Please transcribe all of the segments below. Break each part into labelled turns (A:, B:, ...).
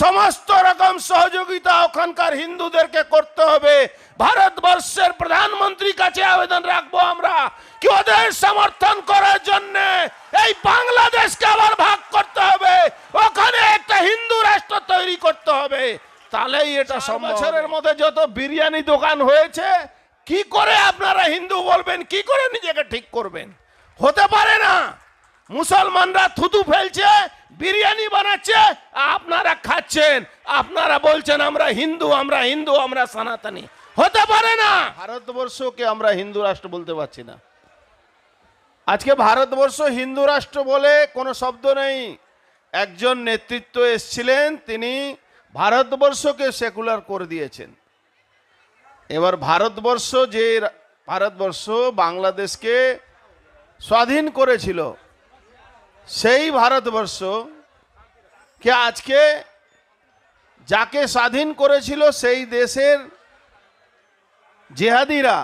A: সমস্ত রকম সহযোগিতা ওখানকার হিন্দুদেরকে করতে হবে। ভারতবর্ষের প্রধানমন্ত্রীর কাছে আবেদন রাখব আমরা কি ওদের সমর্থন করার জন্য এই বাংলাদেশকে আবার ভাগ করতে হবে। ওখানে একটা হিন্দু রাষ্ট্র তৈরি করতে হবে। তাহলেই এটা বছরের মধ্যে যত বিরিয়ানি দোকান হয়েছে কি করে আপনারা হিন্দু বলবেন কি করে নিজেকে ঠিক করবেন? হতে পারে না। মুসলমানরা থুতু ফেলছে, বিরিয়ানি বানাচ্ছে, আপনারা খাচ্ছেন। আপনারা বলছেন, আমরা হিন্দু আমরা হিন্দু, আমরা সনাতনী। হতে পারে না। ভারতবর্ষকে আমরা হিন্দু রাষ্ট্র বলতে পারছি না। আজকে ভারতবর্ষ হিন্দু রাষ্ট্র বলে কোনো শব্দ নেই। একজন নেতৃত্ব এসছিলেন, তিনি ভারতবর্ষকে সেকুলার করে দিয়েছেন। এবার ভারতবর্ষ যে ভারতবর্ষ বাংলাদেশকে স্বাধীন করেছিল সেই ভারতবর্ষ কে আজকে যাকে স্বাধীন করেছিল সেই দেশের জেহাদিরা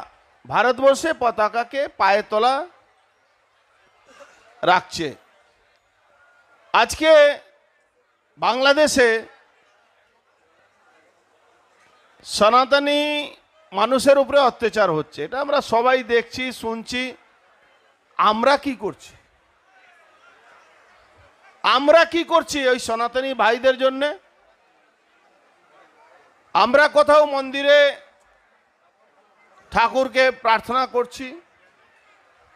A: ভারতবর্ষে পতাকাকে পায়ে তোলা রাখছে। আজকে বাংলাদেশে সনাতনী মানুষের উপরে অত্যাচার হচ্ছে। এটা আমরা সবাই দেখছি, শুনছি। আমরা কি করছি? আমরা কি করছি ওই সনাতনী ভাইদের জন্য? আমরা কোথাও মন্দিরে ঠাকুরকে প্রার্থনা করছি।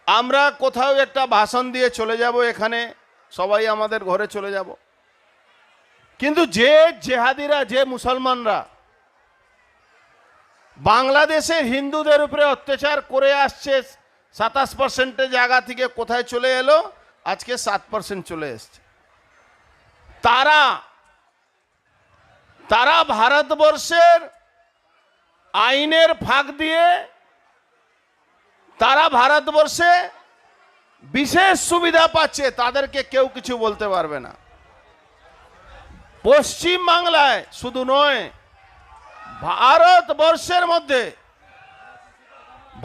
A: আমরা কোথাও একটা ভাষণ দিয়ে চলে যাব এখানে, সবাই আমাদের ঘরে চলে যাব। কিন্তু যে জেহাদিরা, যে মুসলমানরা বাংলাদেশের হিন্দুদের উপরে অত্যাচার করে আসছে, সাতাশ পার্সেন্টের জায়গা থেকে কোথায় চলে এলো? আজকে সাত পার্সেন্ট চলে এসছে। তারা তারা ভারতবর্ষের আইনের ফাঁক দিয়ে তারা ভারতবর্ষে বিশেষ সুবিধা পাচ্ছে, তাদেরকে কেউ কিছু বলতে পারবে না। পশ্চিম বাংলায় শুধু নয়, ভারতবর্ষের মধ্যে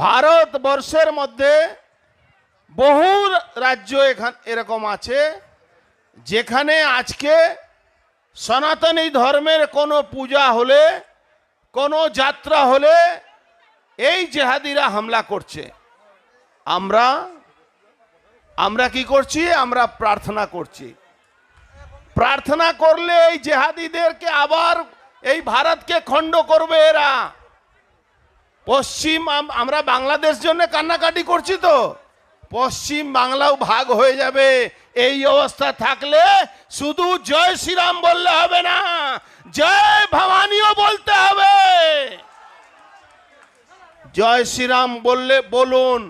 A: ভারতবর্ষের মধ্যে বহু রাজ্য এখান, এরকম আছে। যেখানে আজকে সনাতনী ধর্মের কোনো পূজা হলে, কোনো যাত্রা হলে এই জেহাদিরা হামলা করছে। আমরা আমরা কি করছি? আমরা প্রার্থনা করছি। প্রার্থনা করলে এই জেহাদিদেরকে আবার এই ভারতকে খণ্ড করবে এরা। পশ্চিম আমরা বাংলাদেশ জন্য কান্নাকাটি করছি তো। পশ্চিম বাংলাও ভাগ হয়ে যাবে। এই অবস্থা থাকলে শুধু জয় শ্রীরাম বললে হবে না, জয় ভবানীও বলতে হবে। জয় শ্রীরাম বললে বলুন,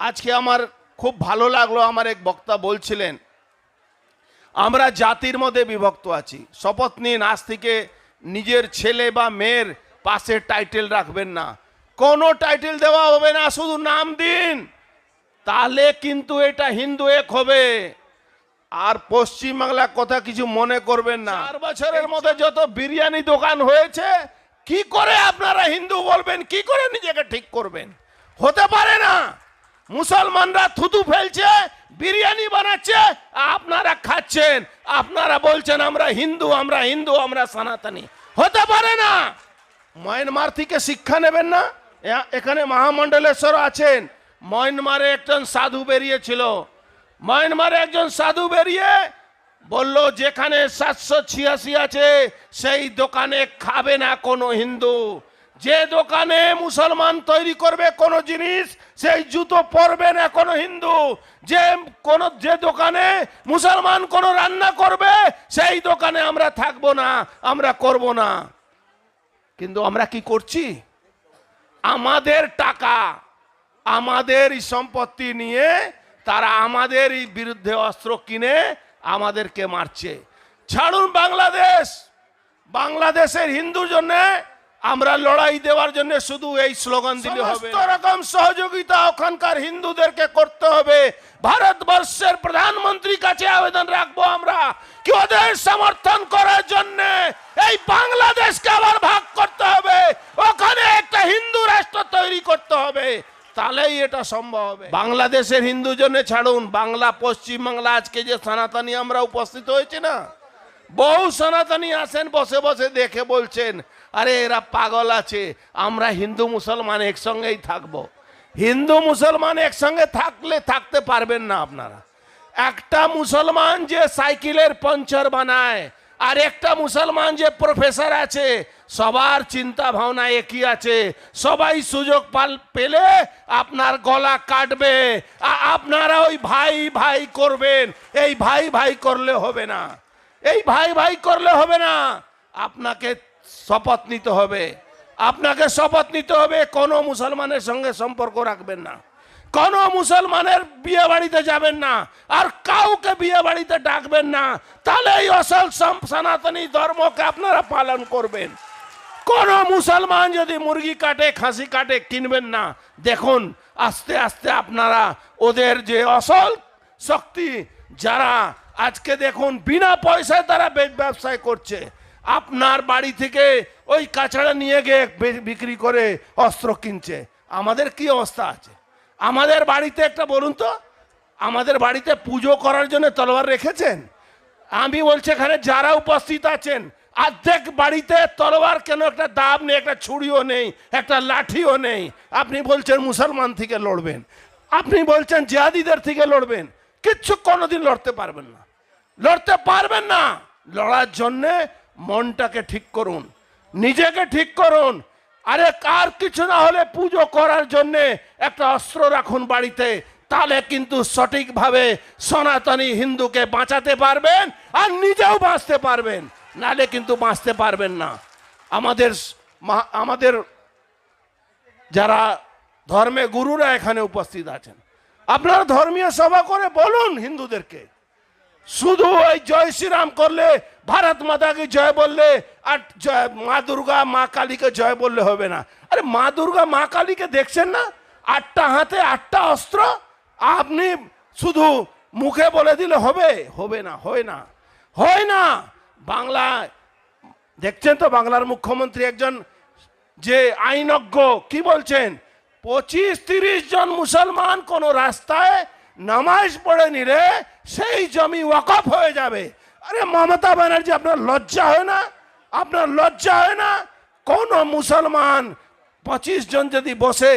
A: আজকে আমার খুব ভালো লাগল, আমার এক বক্তা বলছিলেন, আমরা জাতির মধ্যে বিভক্ত আছি, শপথ নিন, আজ থেকে নিজের ছেলে বা মেয়ের পাশে টাইটেল রাখবেন না। কোনো টাইটেল দেওয়া হবে না, শুধু নাম দিন। তাহলে কিন্তু এটা হিন্দু এক হবে। আর পশ্চিম বাংলার কথা কিছু মনে করবেন না। চার বছরের মধ্যে যত বিরিয়ানি দোকান হয়েছে কি করে আপনারা হিন্দু বলবেন কি করে নিজেকে ঠিক করবেন? হতে পারে না। মুসলমানরা থুতু ফেলছে বিরিয়ানি বানাচ্ছে আপনারা খাচ্ছেন আপনারা বলছেন আমরা হিন্দু আমরা হিন্দু আমরা সনাতনী। হতে পারে না। মায়ানমার থেকে শিক্ষা নেবেন না? এখানে মহামণ্ডলেশ্বর আছেন। মায়ানমারে একজন সাধু বেরিয়েছিল। মায়ানমারে একজন সাধু বেরিয়ে বলল, যেখানে সাতশো ছিয়াশি আছে, সেই দোকানে খাবে না কোনো হিন্দু। যে দোকানে মুসলমান তৈরি করবে কোনো জিনিস, সেই জুতো পরবে না কোনো হিন্দু। যে কোন, যে দোকানে মুসলমান কোনো রান্না করবে, সেই দোকানে আমরা থাকব না, আমরা করব না। কিন্তু আমরা কি করছি? আমাদের টাকা আমাদের এই সম্পত্তি নিয়ে তারা আমাদের এই বিরুদ্ধে অস্ত্র কিনে আমাদেরকে মারছে। ছাড়ুন বাংলাদেশ! বাংলাদেশের হিন্দুর জন্য আমরা লড়াই দেওয়ার জন্য শুধু এই স্লোগান দিলে হবে রকম সহযোগিতা ওখানকার হিন্দুদেরকে করতে হবে। ভারতবর্ষের প্রধানমন্ত্রীর কাছে আবেদন রাখব আমরা কি ওদের সমর্থন করার জন্য এই বাংলাদেশকে আবার ভাগ করতে হবে। ওখানে একটা হিন্দু রাষ্ট্র তৈরি করতে হবে। তাহলেই এটা সম্ভব হবে। বাংলাদেশের হিন্দু জন্য ছাড়ুন, বাংলা, পশ্চিম বাংলা, আজকে যে সনাতনী আমরা উপস্থিত হয়েছি না, বহু সনাতনী আসেন বসে বসে দেখে বলছেন, আরে এরা পাগল আছে, আমরা হিন্দু মুসলমান একসঙ্গেই থাকব। হিন্দু মুসলমান একসঙ্গে থাকলে থাকতে পারবেন না আপনারা। একটা মুসলমান যে সাইকেলের পাঞ্চার বানায়, আর একটা মুসলমান যে প্রফেসর আছে সবার চিন্তা ভাবনা একই আছে। সবাই সুযোগ পাল, পেলে আপনার গলা কাটবে। আ- আপনারা ওই ভাই ভাই করবেন। এই ভাই ভাই করলে হবে না। এই ভাই ভাই করলে হবে না। আপনাকে শপথ নিতে হবে। আপনাকে শপথ নিতে হবে। কোনো মুসলমানের সঙ্গে সম্পর্ক রাখবেন না। কোনো মুসলমানের বিয়ে বাড়িতে যাবেন না। আর কাউকে বিয়ে বাড়িতে ডাকবেন না। তাহলে এই অসল সনাতনী ধর্মকে আপনারা পালন করবেন। কোন মুসলমান যদি মুরগি কাটে, খাসি কাটে, কিনবেন না। দেখুন, আস্তে আস্তে আপনারা ওদের যে অসল শক্তি, যারা আজকে দেখুন বিনা পয়সায় তারা ব্যবসায় করছে। আপনার বাড়ি থেকে ওই কাছাড়া নিয়ে গিয়ে বিক্রি করে অস্ত্র কিনছে। আমাদের কি অবস্থা আছে? আমাদের বাড়িতে একটা বলুন তো, আমাদের বাড়িতে পুজো করার জন্য তলোয়ার রেখেছেন? আমি বলছি এখানে যারা উপস্থিত আছেন অর্ধেক বাড়িতে তলোয়ার কেন একটা দাব নেই, একটা ছুরিও নেই, একটা লাঠিও নেই? আপনি বলছেন মুসলমান থেকে লড়বেন। আপনি বলছেন জিহাদিদের থেকে লড়বেন। কিচ্ছু কোনোদিন লড়তে পারবেন না। লড়তে পারবেন না। লড়ার জন্যে মনটাকে ঠিক করুন। নিজেকে ঠিক করুন। আরে কার কিছু না হলে পুজো করার জন্যে একটা অস্ত্র রাখুন বাড়িতে। তাহলে কিন্তু সঠিকভাবে সনাতনী হিন্দুকে বাঁচাতে পারবেন আর নিজেও বাঁচতে পারবেন। নালে কিন্তু বাঁচতে পারবেন না। আমাদের আমাদের যারা ধর্মে গুরুরা এখানে উপস্থিত আছেন, আপনারা ধর্মীয় সভা করে বলুন হিন্দুদেরকে। শুধু ওই জয় শ্রীরাম করলে, ভারত মাতাকে জয় বললে, আর জয় মা দুর্গা, মা কালীকে জয় বললে হবে না। আরে মা দুর্গা, মা কালীকে দেখছেন না? আটটা হাতে আটটা অস্ত্র, আপনি শুধু মুখে বলে দিলে হবে? হবে না, হয় না। হয় না। বাংলা, দেখছেন তো বাংলার মুখ্যমন্ত্রী একজন যে আইনজ্ঞ, কি বলছেন? পঁচিশ তিরিশ জন মুসলমান কোন রাস্তায় নামাজ পড়ে নিলে সেই জমি ওয়াকফ হয়ে যাবে। আরে মমতা ব্যানার্জি, আপনার লজ্জা হয় না? আপনার লজ্জা হয় না? কোন মুসলমান পঁচিশ জন যদি বসে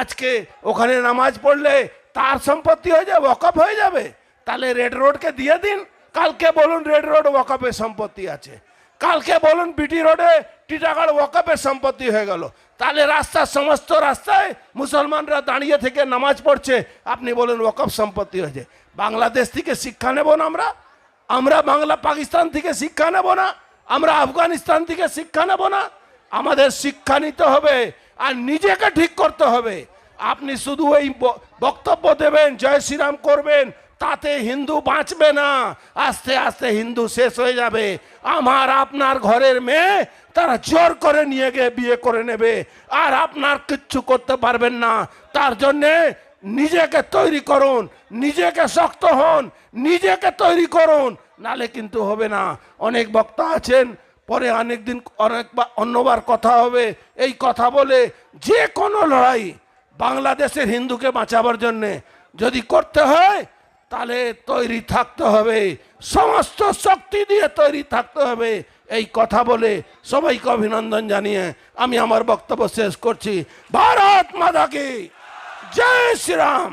A: আজকে ওখানে নামাজ পড়লে তার সম্পত্তি হয়ে যাবে, ওয়াকফ হয়ে যাবে? তাহলে রেড রোডকে দিয়ে দিন। কালকে বলুন রেড রোড ওয়াকফের সম্পত্তি আছে। কালকে বলুন বিটি রোডে টিটাগড় ওয়াকফের সম্পত্তি হয়ে গেল। তাহলে রাস্তার সমস্ত রাস্তায় মুসলমানরা দাঁড়িয়ে থেকে নামাজ পড়ছে। আপনি বলেন ওয়াকফ সম্পত্তি হয়েছে। বাংলাদেশ থেকে শিক্ষা নেব না আমরা? আমরা বাংলা পাকিস্তান থেকে শিক্ষা নেব না? আমরা আফগানিস্তান থেকে শিক্ষা নেব না? আমাদের শিক্ষা নিতে হবে আর নিজেকে ঠিক করতে হবে। আপনি শুধু এই বক্তব্য দেবেন, জয় শ্রীরাম করবেন তাতে হিন্দু বাঁচবে না। আস্তে আস্তে হিন্দু শেষ হয়ে যাবে। আমার আপনার ঘরের মেয়ে তারা জোর করে নিয়ে গিয়ে বিয়ে করে নেবে। আর আপনার কিচ্ছু করতে পারবেন না। তার জন্যে নিজেকে তৈরি করুন, নিজেকে শক্ত হন, নিজেকে তৈরি করুন। নালে কিন্তু হবে না। অনেক বক্তা আছেন, পরে অনেকদিন অনেকবার অন্যবার কথা হবে। এই কথা বলে যে কোনো লড়াই বাংলাদেশের হিন্দুকে বাঁচাবার জন্যে যদি করতে হয় তাহলে তৈরি থাকতে হবে। সমস্ত শক্তি দিয়ে তৈরি থাকতে হবে। এই কথা বলে সবাইকে অভিনন্দন জানিয়ে আমি আমার বক্তব্য শেষ করছি। ভারত মাতাকে জয় শ্রীরাম।